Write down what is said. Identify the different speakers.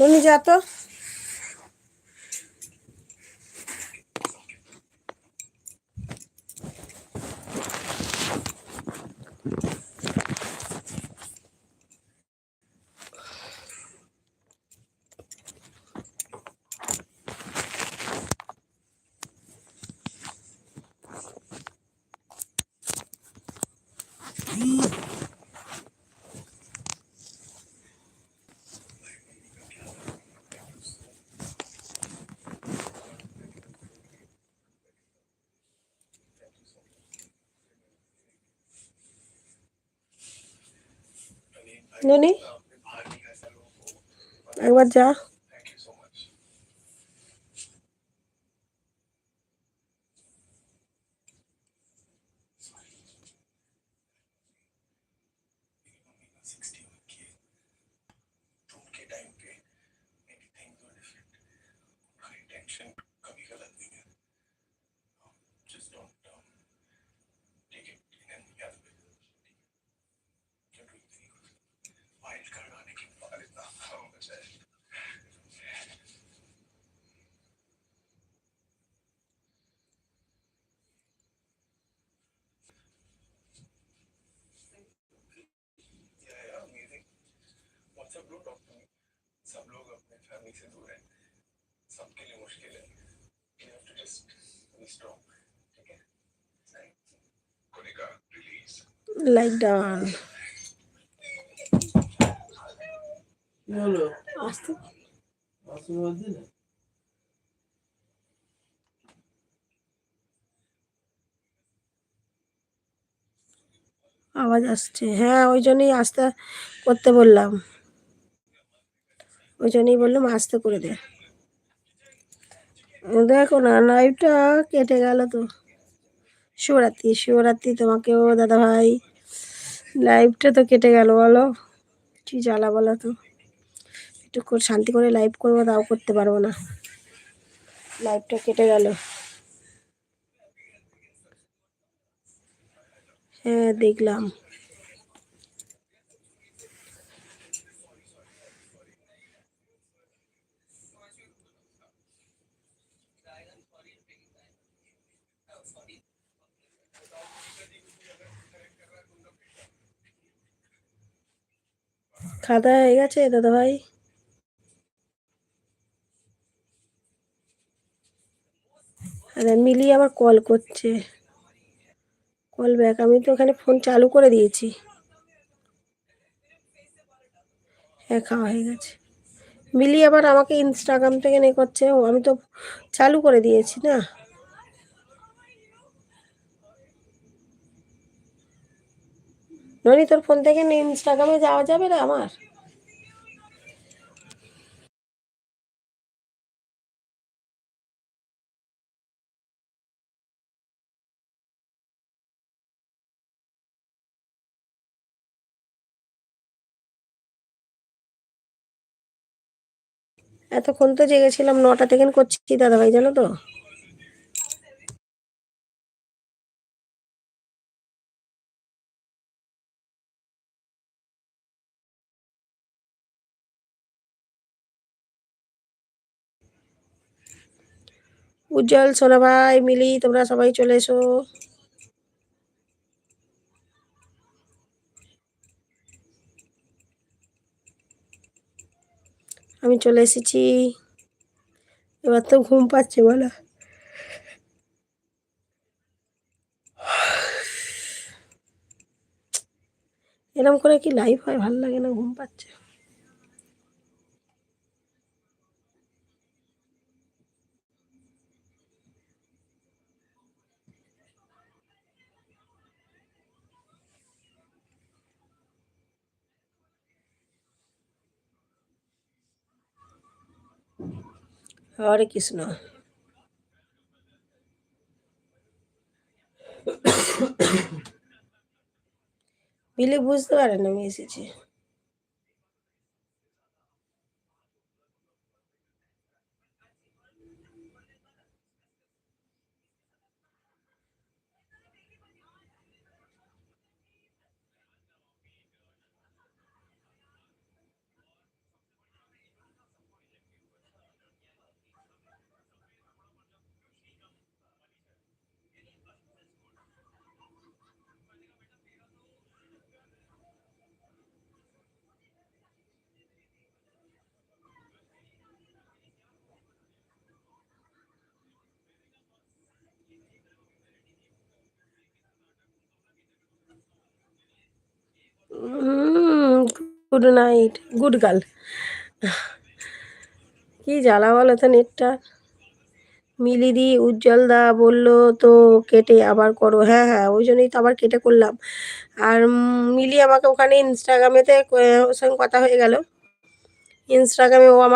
Speaker 1: ননি যা তো ননি? একবার যা।
Speaker 2: फैमिली से दूर हैं सबके लिए मुश्किल है you have to just be strong ठीक है कोनिका रिलीज
Speaker 1: লাইক ডান
Speaker 3: কি হলো
Speaker 1: আসতে
Speaker 3: আশীর্বাদ দিলে
Speaker 1: আওয়াজ আসছে হ্যাঁ ওই জন্যই আস্তে করতে বললাম ওই জন্যই বললাম, আস্তে করে দে। দেখো না লাইভটা কেটে গেল তো। শিবরাত্রি শিবরাত্রি তোমাকেও দাদা ভাই লাইভটা তো কেটে গেল, বলো। কি জ্বালা বলো তো। একটু শান্তি করে লাইভ করব, তাও করতে পারব না। লাইভটা কেটে গেল। হ্যাঁ দেখলাম। খাওয়া হয়ে গেছে দাদা ভাই আরে মিলি আবার কল করছে। কল ব্যাক আমি তো ওখানে ফোন চালু করে দিয়েছি। হ্যাঁ খাওয়া হয়ে গেছে। মিলি আবার আমাকে ইনস্টাগ্রাম থেকে নে করছে, ও আমি তো চালু করে দিয়েছি না? ননি, তোর ফোন থেকে ইনস্টাগ্রামে যাওয়া যাবে না আমার? এতক্ষণ তো জেগেছিলাম, নটা থেকে করছি দাদা ভাই জানো তো? উজ্জ্বল সোনা ভাই, মিলি, তোমরা সবাই চলে এসো। আমি চলে এসেছি। এবার তো ঘুম পাচ্ছে, বলো। এরম করে কি লাইফ হয়? ভালো লাগে না, ঘুম পাচ্ছে। হরে কৃষ্ণ। বিলি বুঝতে পারে না আমি এসেছি। গুড নাইট গুড গার্ল কি জ্বালা বলো তো নেটটা? মিলিদি উজ্জ্বল দা বলল, তো কেটে আবার করো। হ্যাঁ হ্যাঁ ওই জন্যই তো আবার কেটে করলাম। আর মিলি আমাকে ওখানে ইনস্টাগ্রামেতে ওর সঙ্গে কথা হয়ে গেল। ইনস্টাগ্রামে ও আমাকে